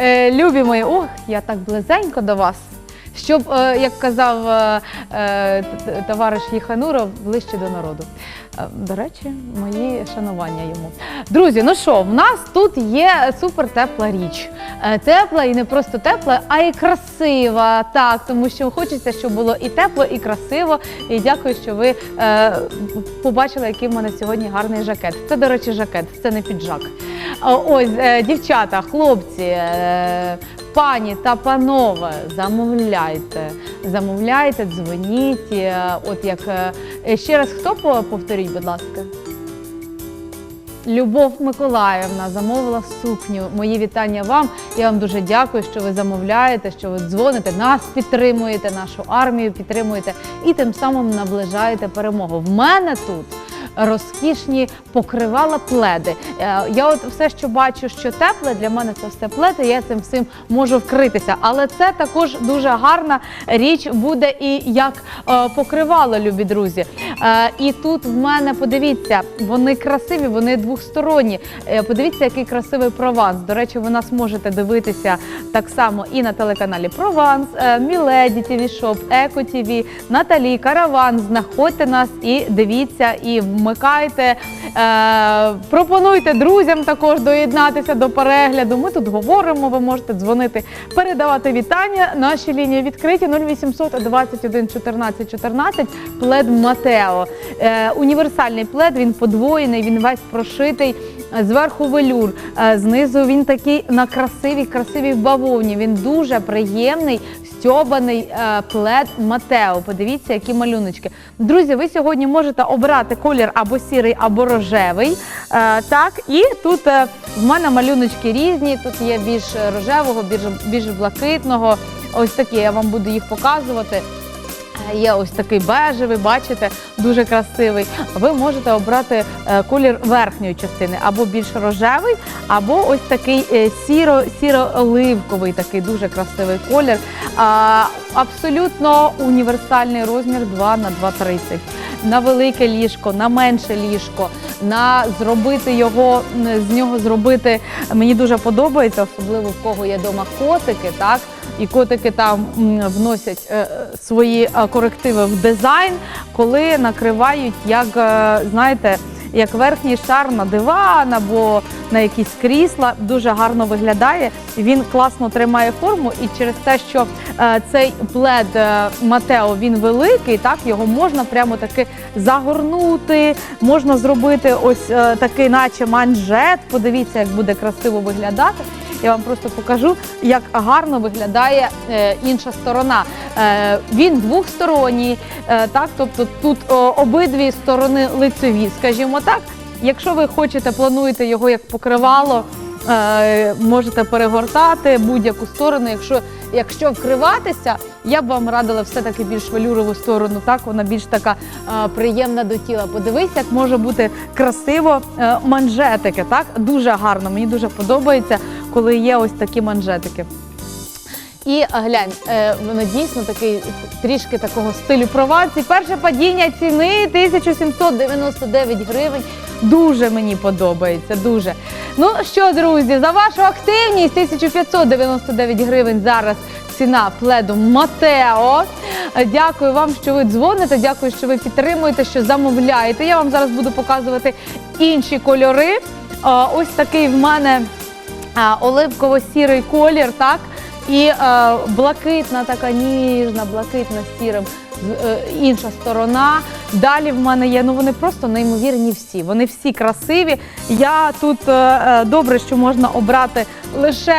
Е, любі мої, ох, я так близенько до вас. Щоб, е, як казав е, е, товариш Єхануров, ближче до народу. До речі, мої шанування йому. Друзі, ну що, в нас тут є супертепла річ. Е, Тепла і не просто тепла, а й красива. Так, тому що хочеться, щоб було і тепло, і красиво. І дякую, що ви е, побачили, який в мене сьогодні гарний жакет. Це, до речі, жакет, це не піджак. Ось, е, дівчата, хлопці, е, пані та панове, замовляйте. Замовляйте, дзвоніть. е, От як е, ще раз хто повторіть, будь ласка. Любов Миколаївна замовила сукню. Мої вітання вам. Я вам дуже дякую, що ви замовляєте, що ви дзвоните, нас підтримуєте, нашу армію підтримуєте і тим самим наближаєте перемогу. В мене тут. Розкішні покривала пледи. Е, Я от все, що бачу, що тепле, для мене це все пледи. Я цим всім можу вкритися. Але це також дуже гарна річ буде і як е, покривало, любі друзі. Е, І тут в мене подивіться, вони красиві, вони двохсторонні. Подивіться, який красивий прованс. До речі, ви нас можете дивитися так само і на телеканалі Прованс, Міледі ТВ Шоп, Еко ТВ, Наталі, Караван. Знаходьте нас і дивіться, і вмикайте. Е, пропонуйте друзям також доєднатися до перегляду. Ми тут говоримо. Ви можете дзвонити, передавати вітання. Наші лінії відкриті 0800 21 14 14. Плед Матео. Е, універсальний плед. Він подвоєний, він весь прошитий. Зверху велюр, е, знизу він такий на красивій, красивій бавовні. Він дуже приємний, стьобаний е, плед Матео. Подивіться, які малюночки. Друзі, ви сьогодні можете обрати колір або сірий, або рожевий. Е, так, і тут в мене малюночки різні. Тут є більш рожевого, більш, блакитного. Ось такі я вам буду їх показувати. Є ось такий бежевий, бачите, дуже красивий. Ви можете обрати е, колір верхньої частини, або більш рожевий, або ось такий е, сіро, сіро-оливковий, такий дуже красивий колір. Абсолютно універсальний розмір 2 на 2,30. На велике ліжко, на менше ліжко, на зробити його з нього зробити. Мені дуже подобається, особливо в кого є вдома котики, так і котики там вносять е, свої корективи в дизайн, коли накривають, як е, знаєте, як верхній шар на диван або на якісь крісла. Дуже гарно виглядає. Він класно тримає форму, і через те, що е, цей плед е, Матео він великий, так його можна прямо таки загорнути. Можна зробити ось такий, наче манжет. Подивіться, як буде красиво виглядати. Я вам просто покажу, як гарно виглядає е, інша сторона. Е, він двохсторонній, е, так, тобто тут обидві сторони лицеві, скажімо так. Якщо ви хочете, плануєте його як покривало, можете перегортати будь-яку сторону. Якщо, якщо вкриватися, я б вам радила все-таки більш велюрову сторону, так вона більш така приємна до тіла. Подивись, як може бути красиво манжетики. Так дуже гарно. Мені дуже подобається, коли є ось такі манжетики. І е, глянь, е, воно дійсно такий трішки такого стилю Прованс. І перше падіння ціни 1799 гривень. Дуже мені подобається. Дуже. Ну що, друзі, за вашу активність 1599 гривень зараз ціна пледу Матео. Дякую вам, що ви дзвоните. Дякую, що ви підтримуєте, що замовляєте. Я вам зараз буду показувати інші кольори. Е, Ось такий в мене оливково-сірий колір, так? І е, блакитна, така ніжна, блакитна сірим е, інша сторона. Далі в мене є, ну вони просто неймовірні всі. Вони всі красиві. Я тут е, добре, що можна обрати лише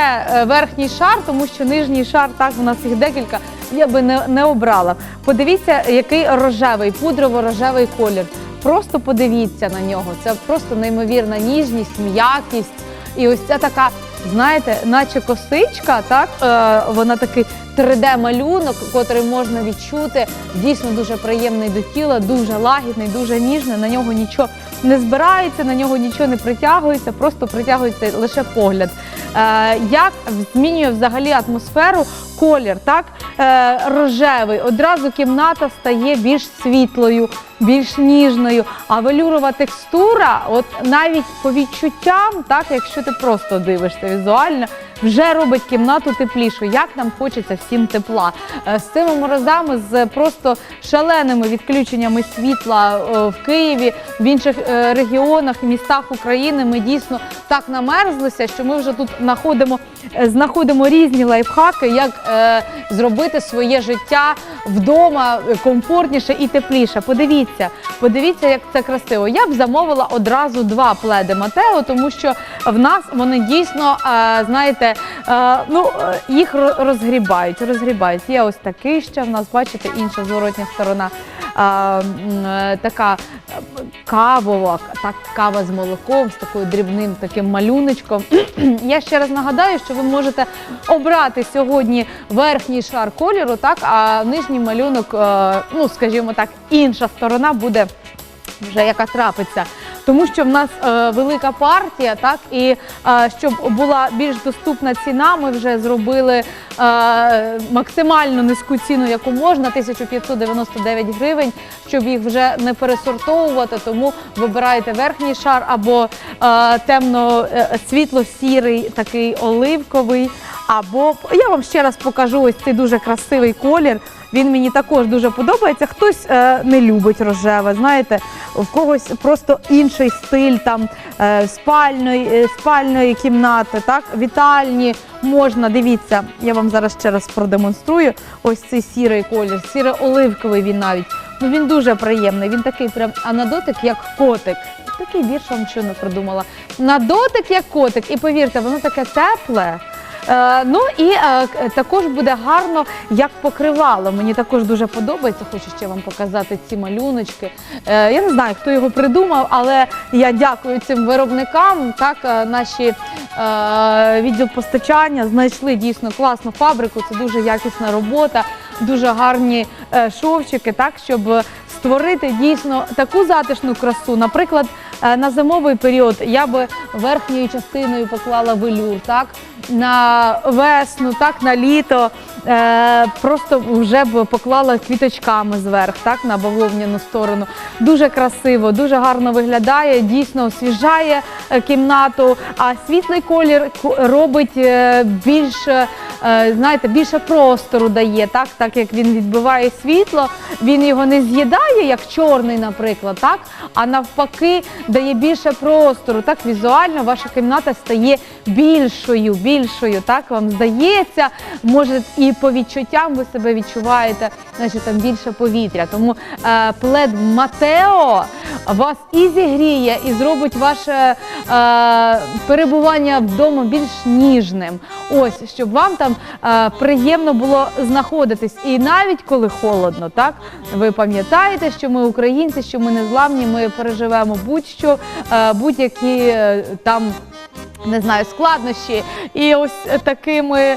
верхній шар, тому що нижній шар, так, у нас їх декілька, я би не, не обрала. Подивіться, який рожевий, пудрово-рожевий колір. Просто подивіться на нього. Це просто неймовірна ніжність, м'якість. І ось ця така, знаєте, наче косичка, так е, вона такий 3D-малюнок, котрий можна відчути. Дійсно дуже приємний до тіла, дуже лагідний, дуже ніжний. На нього нічого не збирається, на нього нічого не притягується, просто притягується лише погляд. Е, як змінює взагалі атмосферу, колір, так е, рожевий. Одразу кімната стає більш світлою, більш ніжною. А велюрова текстура, от навіть по відчуттям, так, якщо ти просто дивишся візуально, вже робить кімнату теплішою. Як нам хочеться всім тепла. Е, З цими морозами, з просто шаленими відключеннями світла е, в Києві, в інших е, регіонах містах України ми дійсно так намерзлися, що ми вже тут знаходимо, знаходимо різні лайфхаки, як зробити своє життя вдома комфортніше і тепліше. Подивіться, подивіться, як це красиво. Я б замовила одразу два пледи Матео, тому що в нас вони дійсно, знаєте, е, ну е, їх розгрібають. Розгрібають. Є ось такий ще в нас, бачите, інша зворотня сторона. е, Така кавова, так, кава з молоком, з такою дрібним таким малюночком. Я ще раз нагадаю, що ви можете обрати сьогодні верхній шар кольору, так, а нижній малюнок, ну скажімо так, інша сторона буде вже яка трапиться. Тому що в нас е, велика партія, так і е, щоб була більш доступна ціна, ми вже зробили е, максимально низьку ціну, яку можна, 1599 гривень, щоб їх вже не пересортовувати. Тому вибираєте верхній шар або е, темно е, такий оливковий. Або я вам ще раз покажу ось цей дуже красивий колір. Він мені також дуже подобається. Хтось е, не любить рожеве, знаєте, в когось просто інший стиль там е, спальної, е, спальної кімнати, так, вітальні можна. Дивіться, я вам зараз ще раз продемонструю. Ось цей сірий колір, сіре-оливковий він навіть. Ну він дуже приємний. Він такий прям, а на дотик як котик. Такий вірш вам щойно придумала. На дотик як котик. І повірте, воно таке тепле. Е, ну і е, також буде гарно як покривало. Мені також дуже подобається. Хочу ще вам показати ці малюночки. Е, я не знаю, хто його придумав, але я дякую цим виробникам. Так, наші відділ постачання знайшли дійсно класну фабрику. Це дуже якісна робота, дуже гарні шовчики, так щоб створити дійсно таку затишну красу. Наприклад, на зимовий період я би верхньою частиною поклала велюр, так на весну, так на літо. Е, просто вже б поклала квіточками зверх, так на бавовняну сторону. Дуже красиво, дуже гарно виглядає, дійсно освіжає е, кімнату. А світлий колір робить е, більш, е, знаєте, більше простору дає, так, так як він відбиває світло, він його не з'їдає, як чорний, наприклад, так, а навпаки дає більше простору. Так візуально ваша кімната стає більшою, більшою. Так вам здається, може і по відчуттям ви себе відчуваєте, значить там більше повітря. Тому е, плед Матео вас і зігріє, і зробить ваше е, перебування вдома більш ніжним. Ось щоб вам там е, приємно було знаходитись. І навіть коли холодно, так ви пам'ятаєте, що ми українці, що ми незламні, ми переживемо будь-що, е, будь-які е, там не знаю, складнощі. І ось такими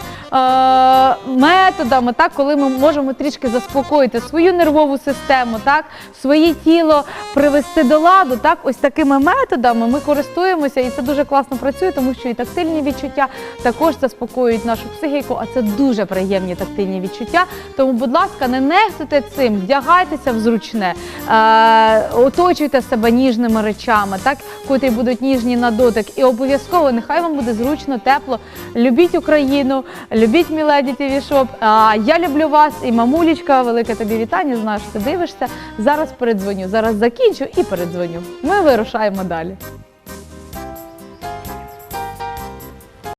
методами, так, коли ми можемо трішки заспокоїти свою нервову систему, так, своє тіло привести до ладу, так, ось такими методами ми користуємося, і це дуже класно працює, тому що і тактильні відчуття також заспокоюють нашу психіку, а це дуже приємні тактильні відчуття. Тому, будь ласка, не нехтуйте цим, вдягайтеся в зручне, е, оточуйте себе ніжними речами, так, котрі будуть ніжні на дотик. І обов'язково нехай вам буде зручно, тепло. Любіть Україну, любіть Міледі ТВ Шоп. Я люблю вас і мамулечка, велике тобі вітання. Знаю, що ти дивишся. Зараз передзвоню. Зараз закінчу і передзвоню. Ми вирушаємо далі.